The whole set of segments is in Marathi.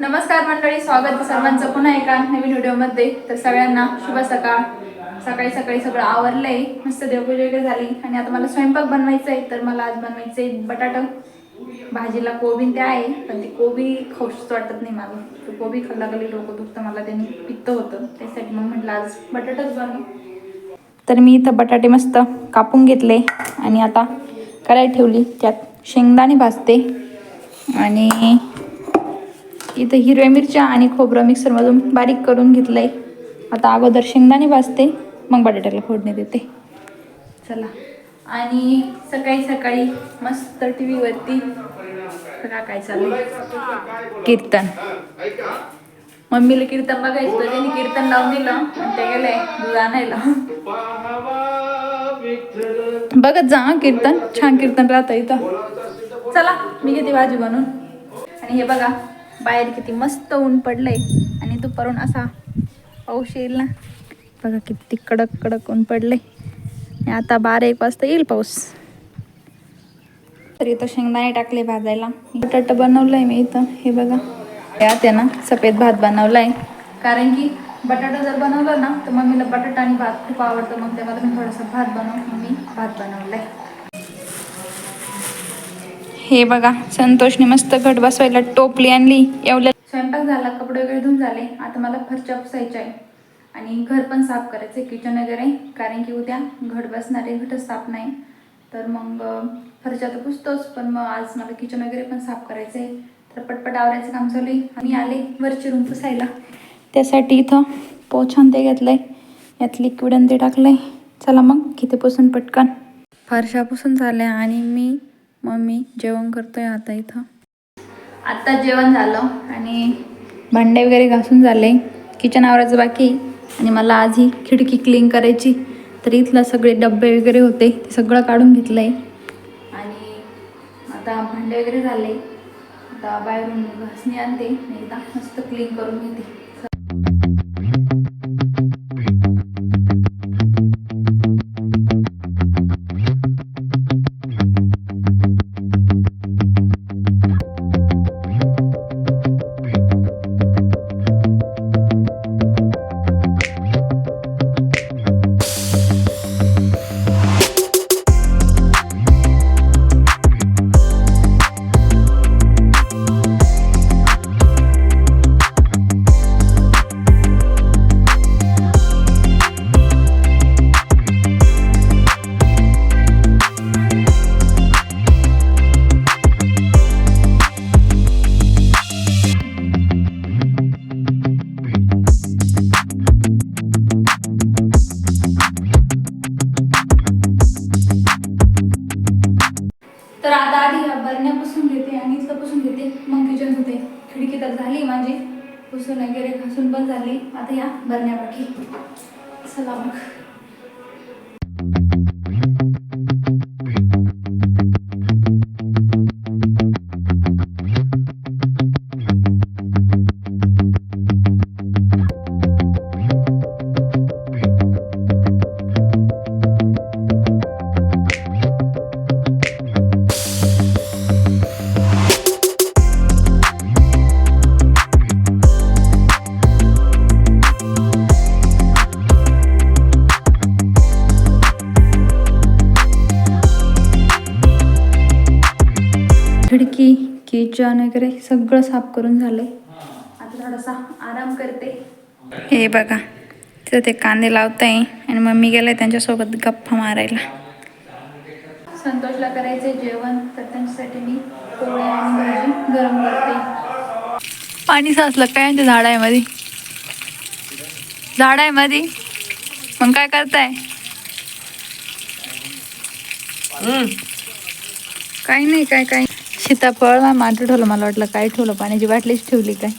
नमस्कार मंडळी स्वागत सर्वांचं पुन्हा एका नवीन व्हिडिओमध्ये. तर सगळ्यांना शुभ सकाळ. सकाळी सकाळी सगळं आवरलंय मस्त देवपूजा वगैरे झाली. आणि आता मला स्वयंपाक बनवायचा आहे तर मला आज बनवायचं आहे बटाटा भाजीला कोबी ते आहे पण ती कोबी खाऊच वाटत नाही मला. तो कोबी खाल्ला खाली डोकं दुखतं मला त्यांनी पित्त होतं. त्यासाठी मग म्हटलं आज बटाटाच बनव. तर मी इथं बटाटे मस्त कापून घेतले आणि आता करायला ठेवली. त्यात शेंगदाणे भाजते आणि इथं हिरव्या मिरच्या आणि खोबरं मिक्सरमधून बारीक करून घेतलं आहे आता अगोदर शेंगदाणे भाजते मग बटाट्याला फोडणी देते. चला. आणि सकाळी सकाळी मस्त टी व्हीवरती बघा काय चालू कीर्तन. मम्मीला कीर्तन बघायचं तर त्यांनी कीर्तन लावून दिलं ते गेलंय दूध आणायला. बघत जा कीर्तन. छान कीर्तन राहतं इथं. चला मी घेते भाजी बनवून. आणि हे बघा बाहेर किती मस्त ऊन पडलंय. आणि दुपारून असा पाऊस येईल ना. बघा किती कडक कडक ऊन पडलंय. आणि आता बारा एक वाजता येईल पाऊस. तर इथं शेंगदाणे टाकले भाजायला. बटाटा बनवलंय मी इथं. हे बघा. यात आहे ना सफेद भात बनवलाय. कारण की बटाटा जर बनवला ना तर मम्मीला बटाटा आणि भात खूप आवडतं. मग त्यामध्ये मी थोडासा भात बनव. मग मी भात बनवलाय. हे बघा संतोषने मस्त घट बसवायला टोपली आणली एवढ्या स्वयंपाक झाला कपडे वगैरे धुवून झाले. आता मला फरच्या पुसायच्या आहे. आणि घर पण साफ करायचं आहे किचन वगैरे. कारण की उद्या घट बसणारे घटच साफ नाही. तर मग फरच्या तर पुसतोच. पण मग आज मला किचन वगैरे पण साफ करायचं आहे तर पटपट आवरायचं काम चालू आहे. आणि आले वरची रूम पुसायला. त्यासाठी इथं पोछान ते घेतलंय. यात लिक्विड आणि ते टाकलंय. चला मग किती पुसून पटकन. फरशा पुसून झाल्या आणि मी मम्मी जेवण करतोय आता इथं. आत्ता जेवण झालं आणि भांडे वगैरे घासून झाले. किचन आवरायचं बाकी. आणि मला आज ही खिडकी क्लीन करायची. तर इथलं सगळे डब्बे वगैरे होते. ते सगळं काढून घेतलं आहे आणि आता भांडे वगैरे झाले. आता बाहेरून घासणी आणते. आणि एकदा मस्त क्लीन करून घेते. आता या बरण्या चला मग. किचन वगैरे सगळं साफ करून झालंय आता थोडासा आराम करते. हे बघा तिथं ते कांदे लावताय आणि मम्मी गेलाय त्यांच्यासोबत गप्पा मारायला. संतोषला करायचे जेवण तर त्यांच्यासाठी मी पोळ्या आणि भाजी गरम करते. पाणी साचलं काय ते झाड आहे मध्ये झाड आहे मध्ये मग काय करताय? काही नाही काय काय सीताफळ ना मांडू ठेवलं मला वाटलं काय ठेवलं पाण्याची बाटलीच ठेवली काय?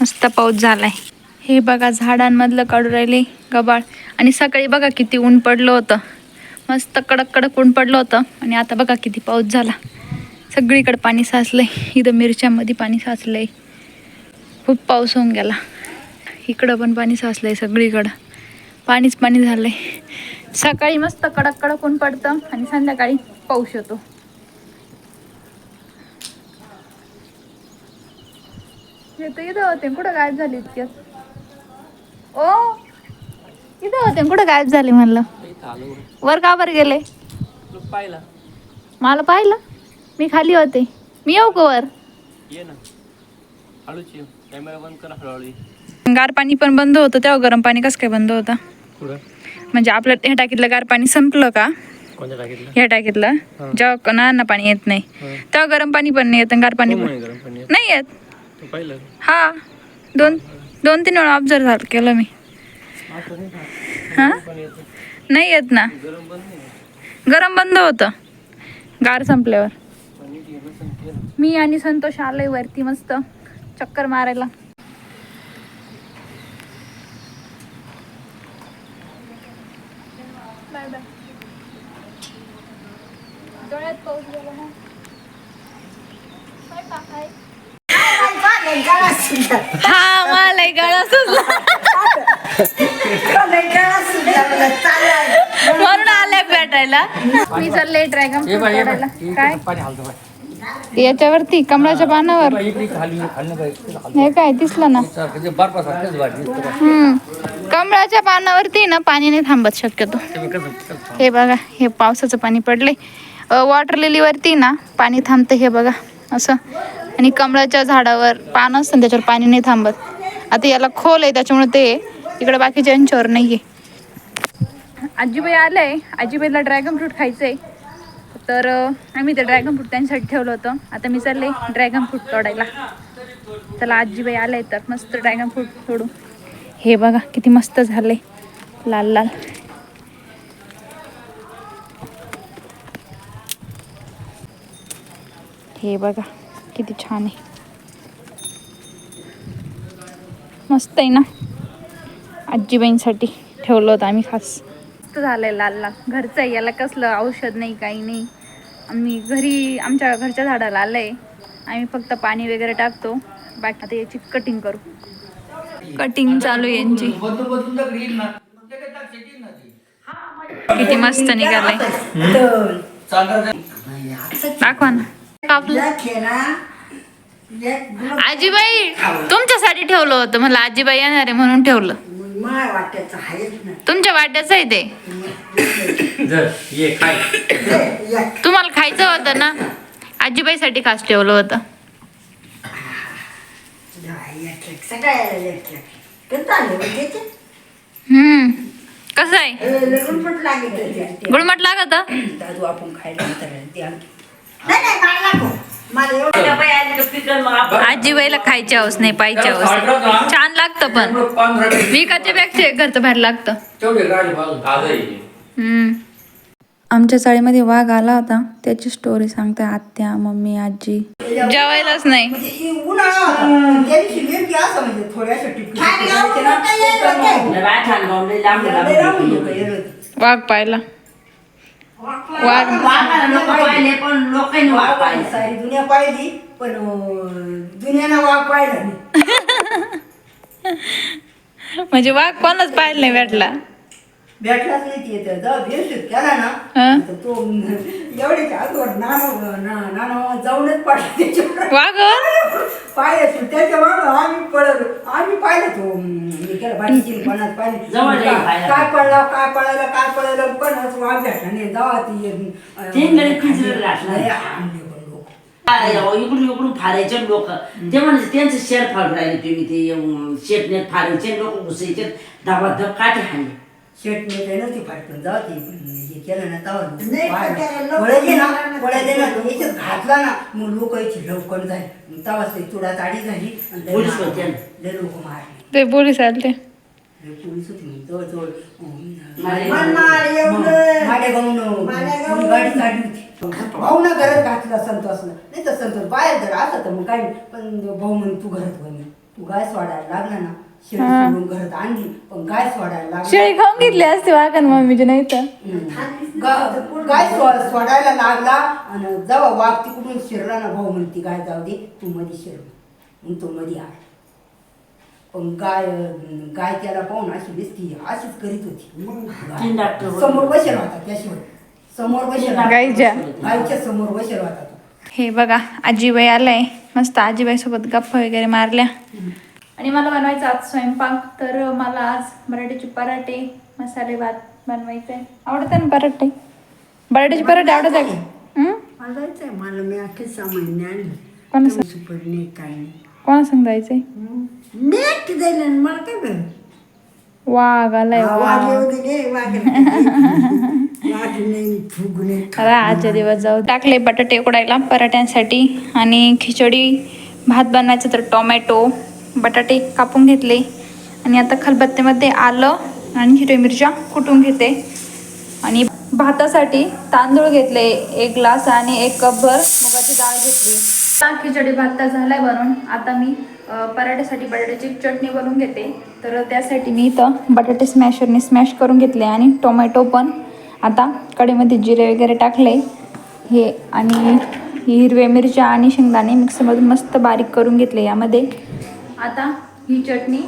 मस्त पाऊस झालाय. हे बघा झाडांमधलं काढू राहिले गबाळ. आणि सकाळी बघा किती ऊन पडलं होतं. मस्त कडक कडक ऊन पडलं होतं. आणि आता बघा किती पाऊस झाला. सगळीकडे पाणी साचलंय. इथं मिरच्यामध्ये पाणी साचलंय. खूप पाऊस होऊन गेला. इकडं पण पाणी साचलंय सगळीकडं. पाणीच पाणी झालंय. सकाळी मस्त कडक कडक ऊन पडतं आणि संध्याकाळी पाऊस येतो. हे तर इथं होते कुठं गायब झाली इतक्यात ओ इथं होते कुठं गायब झाले म्हणलं? वर का बरं गेले? पाहिला मला पाहिलं. मी खाली होते. मी येऊ का वर? ये ना. हळूच ये. कॅमेरा बंद कर हळूहळू गार पाणी पण बंद होतं तेव्हा गरम पाणी कसं काय बंद होतं? म्हणजे आपलं ह्या टाकीतलं गार पाणी संपलं का? कोणत्या टाकीतलं? ह्या टाकीतलं. हा. जेव्हा नळांना पाणी येत नाही. हा. तेव्हा गरम पाणी पण नाही येत गार पाणी पण? नाही येत. हा दोन दोन तीन वेळा ऑब्झर्व झालं केलं मी? हा. नाही येत ना गरम बंद नाही होत. गरम बंद होतं गार संपल्यावर. मी आणि संतोष आलोय वरती मस्त चक्कर मारायला डोळ्यात पाऊस गेला ना हा मला गळा सुचला म्हणून आले भेटायला. मी चालले ड्रॅगन काय. याच्यावरती कमळाच्या पानावर. हे काय दिसलं ना. हम्म. कमळाच्या पानावरती ना पाणी नाही थांबत शक्यतो. हे बघा हे पावसाचं पाणी पडले वॉटर लिलीवरती ना पाणी थांबतं हे बघा असं. आणि कमळाच्या झाडावर पान असतं त्याच्यावर पाणी नाही थांबत. आता याला खोल आहे त्याच्यामुळे ते इकडे बाकीच्या यांच्यावर नाही आहे आजीबाई आलंय. आजीबाईला ड्रॅगन फ्रूट खायचंय. तर आम्ही ते ड्रॅगन फ्रूट त्यांच्यासाठी ठेवलं होतं. आता मी चालले ड्रॅगन फ्रूट तोडायला. त्याला आजीबाई आलंय तर मस्त ड्रॅगन फ्रूट तोडू. हे बघा किती मस्त झालंय. लाल लाल. हे बघा. किती छान आहे. मस्त आहे ना? आजीबाईंसाठी ठेवलं होतं आम्ही खास. मस्त झालंय लाल लाल घरचं आहे याला कसलं औषध नाही काही नाही. आम्ही घरी आमच्या घरच्या झाडाला आलंय. आम्ही फक्त पाणी वगैरे टाकतो. बाकी आता याची कटिंग करू. कटिंग चालू आहे यांची. किती मस्त निघालंय. दाखवा ना. कापलं आजीबाई तुमच्यासाठी ठेवलं होतं. मला आजीबाई येणार आहे म्हणून ठेवलं. माय वाट्याचं आहेच ना तुमच्या वाट्याचं आहे ते. तुम्हाला खायचं होतं ना? आजीबाईसाठी खास ठेवलं होतं? हम्म. कसं आहे? हे. गुळमट लागत? दादू आपण खायला आपण आजीबाईला खायची हौस नाही पाहिजे हौस छान लागतं पण. विकाच्या पेक्षा घरचं बाहेर लागतं. हम्म. आमच्या चाळीमध्ये वाघ आला होता. त्याची स्टोरी सांगते आत्या मम्मी आजी. जेवायलाच नाही. वाघ पाहिला. म्हणजे वाघ कोणच पाहिलं नाही भेटला भेटलाच नाही ती येतं. जेव्हा बेशुद्ध केला ना? तर तो एवढ्याच्या आजवर नाना जाऊनच पडला त्याच्यावर. पाहिलं त्याच्या मागं आम्ही पडलो आम्ही पाहिलं तो हे केलं बाटीची पणात पाहिली. काय पडला काय पडायला काय पडायला पण असं वाघ भेटला नाही जावा ती. इकडून इकडून फाडायचे लोक. ते म्हणजे त्यांचं शेड फाडून राहिले तुम्ही ते शेटने फाडायचे लोक घुसायचे धाबा धब काटे हाणले. शेट नेते नव्हती फाटकन जाऊ ती हे केलं ना नाही, तवा पण त्याला लोक- पळायचे ना पळायचे ना याच्यात घातला ना मग लोक लवकर तवाच ते चुडा ताडी झाली आणि लय पोलीस मार- होते. ना. लय लोक मारले. ते पोलीस आले लय पोलीस होती मग जवळजवळ अं, मारे- मनमाड एवढं. मालेगावनं मालेगाव- गाडी काढली होती. भाऊ ना घरात घातला संतोषला नाही तर संतोष बाहेर जर असं तर मग काय नाही. पण भाऊ म्हणे तू घरात म्हणे तू गाय सोडायला लागला ना शेळी. सोडून घरात आणली पण गाय सोडायला लागला. शेळी खाऊन घेतली असते वाघान मम्मीची नाही तर. गा- गाय सो- सोडायला लागला आणि जेव्हा वाघ तिकडून शिरला ना भाऊ म्हणती गाय जाऊ दे तू मध्ये शिर. मग तो मध्ये आला. पण गाय गाय त्याला पाहून अशी दिसती अशीच करीत होती. तीन डॉक्टर गाय. समोर बसेल होता त्याशिवाय समोर बसेल होता. गाईच्या गायच्या समोर बसेल होता तो. हे बघा आजीबाई आलाय. मस्त आजीबाईसोबत गप्पा वगैरे मारल्या. आणि मला बनवायचं आज स्वयंपाक तर मला आज बटाट्याचे पराठे मसाले भात बनवायचे. आहे आवडतं ना पराठे? बटाट्याचे पराठे आवडत आहे का? हं? मला जायचंय मला मी अख्खे सामान्य आणली. कोणा सांग काय कोणा सांग जायचंय मी एकटी जाईल आणि मला काय बरं? वाघ आलाय वाघ. फुगणे आता आजच्या दिवस जाऊ. टाकले बटाटे उकडायला पराठ्यांसाठी. आणि खिचडी भात बनवायचं तर टोमॅटो. बटाटे कापून घेतले. आणि आता खलबत्त्यामध्ये आलं आणि हिरव्या मिरच्या कुटून घेते. आणि भातासाठी तांदूळ घेतले एक ग्लास आणि एक कपभर मुगाची डाळ घेतली. खिचडी भात झालाय बनवून आता मी पराठ्यासाठी बटाट्याची चटणी बनवून घेते. तर त्यासाठी मी इथं बटाटे स्मॅशरने स्मॅश करून घेतले आणि टोमॅटो पण आता कढईमध्ये जिरे वगैरे टाकले. हे आणि हिरव्या मिरच्या आणि शेंगदाणे मिक्सरमधून मस्त बारीक करून घेतले. यामध्ये आता ही चटणी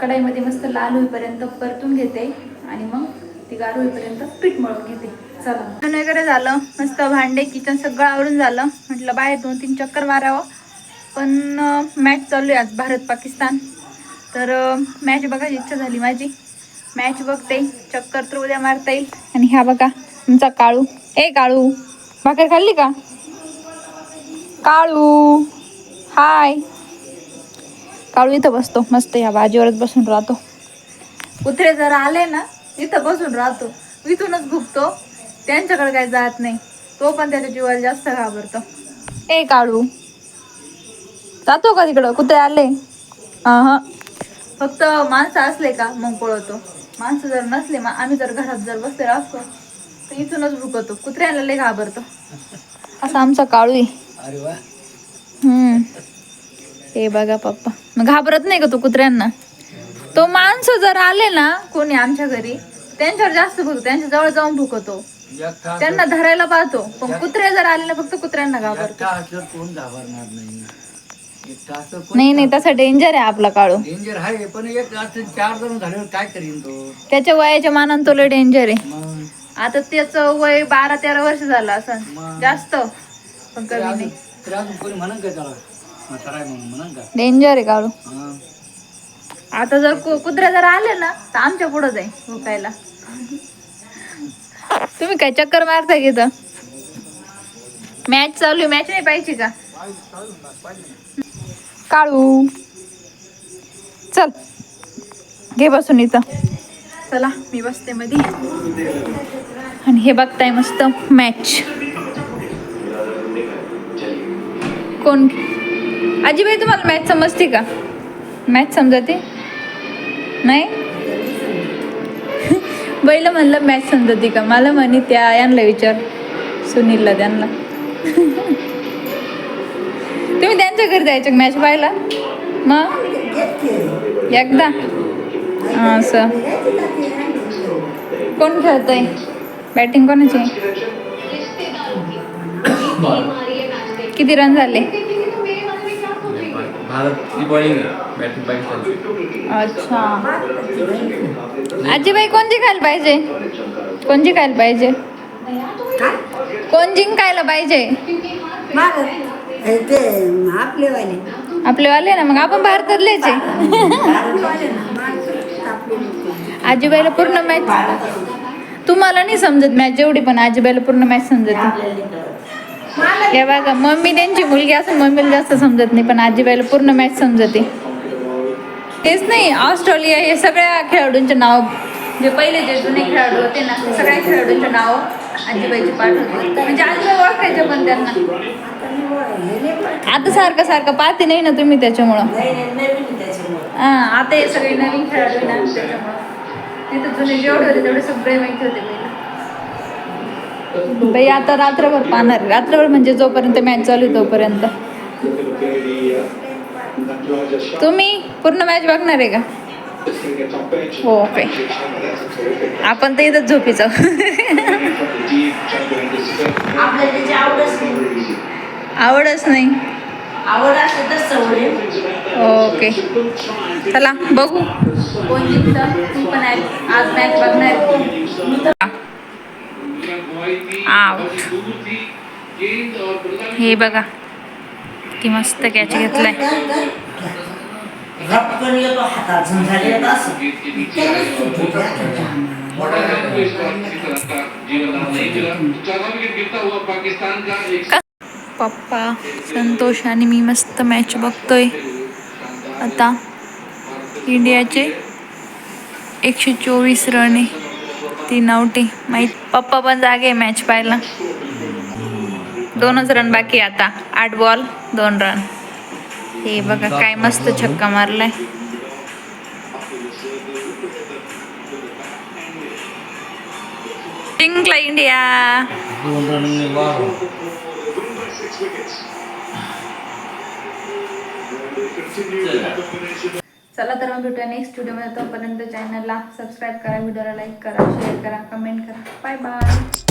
कढाईमध्ये मस्त लाल होईपर्यंत परतून घेते आणि मग ती गार होईपर्यंत पीठ मळून घेते. चला. वगैरे झालं. मस्त भांडे किचन सगळं आवरून झालं. म्हटलं बाहेर दोन तीन चक्कर मारावं पण मॅच चालू आहे आज भारत पाकिस्तान. तर मॅच बघायची इच्छा झाली माझी. मॅच बघते. चक्कर तर उद्या मारता येईल. आणि ह्या बघा तुमचा काळू. ए काळू. भाकर खाल्ली का? काळू. हाय काळू इथं बसतो. मस्त या बाजीवरच बसून राहतो. कुत्रे जर आले ना इथं बसून राहतो. इथूनच भुकतो त्यांच्याकडे काही जात नाही. तो पण त्याच्या जीवाला जास्त घाबरतो. ए काळू. जातो का तिकडं? कुत्रे आले? हा फक्त माणसं असले का? मग पळतो. माणसं जर नसले मग आम्ही जर घरात जर बसले असतो तर इथूनच भुकतो कुत्र्याला लय घाबरतो. असा आमचा काळू आहे. हे बघा पप्पा. मग घाबरत नाही का तो कुत्र्यांना? तो माणसं जर आले ना कोणी आमच्या घरी त्यांच्यावर जास्त भुकतो त्यांच्या जवळ जाऊन भुकतो त्यांना धरायला पाहतो. पण कुत्रे जर आले ना फक्त कुत्र्यांना घाबरतो. कोण घाबरणार नाही? नाही नाही तसा डेंजर आहे आपला काळू. डेंजर आहे पण एक चार जण झाल्यावर काय करीन तो? त्याच्या वयाच्या मानानं तो लय डेंजर आहे. आता त्याचं वय बारा तेरा वर्ष झालं असं. जास्त. पण कमी नाही. म्हातारा आहे म्हणून का डेंजर आहे काळू. हा. आता जर कु- कुत्रे जर आले ना तर आमच्या पुढं जाईल भुकायला. तुम्ही काय चक्कर की इथं? मॅच चालू आहे मॅच नाही पाहिजे का? काळू. चल. घे बसून इथं. चला मी बसते मध्ये आणि हे बघताय मस्त मॅच कोण आजीबाई तुम्हाला मॅच समजते का? मॅच समजते? नाही? बैल म्हणलं मॅच समजते का? मला म्हणे त्या यांना विचार. सुनीलला त्यांना. तुम्ही त्यांच्या घरी जायचं मॅच पाहायला? मग? एकदा? हा, असं. कोण खेळतंय? बॅटिंग कोणाची? किती रन झाले? भारत बॉलिंग बॅटिंग पाकिस्तानची. अच्छा. आजीबाई कोण जिंकायला पाहिजे? कोण जिंकायला पाहिजे? कोण जिंकायला पाहिजे? ते आपले वाले ना मग आपण भारतातलेच आहे आजीबाईला पूर्ण मॅच तुम्हाला नाही समजत मॅच जेवढी पण आजीबाईला पूर्ण मॅच समजत. हे बघा मम्मी त्यांची मुलगी असून मम्मीला जास्त समजत नाही पण आजीबाईला पूर्ण मॅच समजते. तेच नाही ऑस्ट्रेलिया हे सगळ्या खेळाडूंचे नाव जे पहिले जे जुने खेळाडू होते ना सगळ्या खेळाडूंचे नाव आजीबाईचे पाठवते म्हणजे आजीबाई ओळखायचे पण त्यांना. आता सारखं सारखं पाहते नाही ना तुम्ही त्याच्यामुळं. हां आता हे सगळे नवीन खेळाडू ना त्याच्यामुळं. नाही तर जुने जेवढे होते तेवढे सगळे माहिती होते बाई आता रात्रभर पाहणार. रात्रभर म्हणजे जोपर्यंत मॅच चालू आहे तोपर्यंत. तुम्ही पूर्ण मॅच बघणार आहे का? हो ओके. आपण तर इथंच झोपी आपल्याला आवडच नाही. आवड तर सवय ओके. चला बघू. कोण जिंकतं? तू पण आज मॅच बघणार आउट हे बघा किती मस्त कॅच घेतलाय. पप्पा संतोष आणि मी मस्त मॅच बघतोय. आता इंडियाचे एकशे चोवीस रन आहे. ती आउटे माहीत पप्पा पण जागे मॅच पाहायला. दोनच रन बाकी आता. आठ बॉल दोन रन हे बघा काय मस्त छक्का मारलाय. जिंकला इंडिया. दोन चला तर मग भेटूया नेक्स्ट व्हिडिओमध्ये तोपर्यंत चॅनलला सबस्क्राईब करा व्हिडिओला लाईक करा शेअर करा कमेंट करा. Bye bye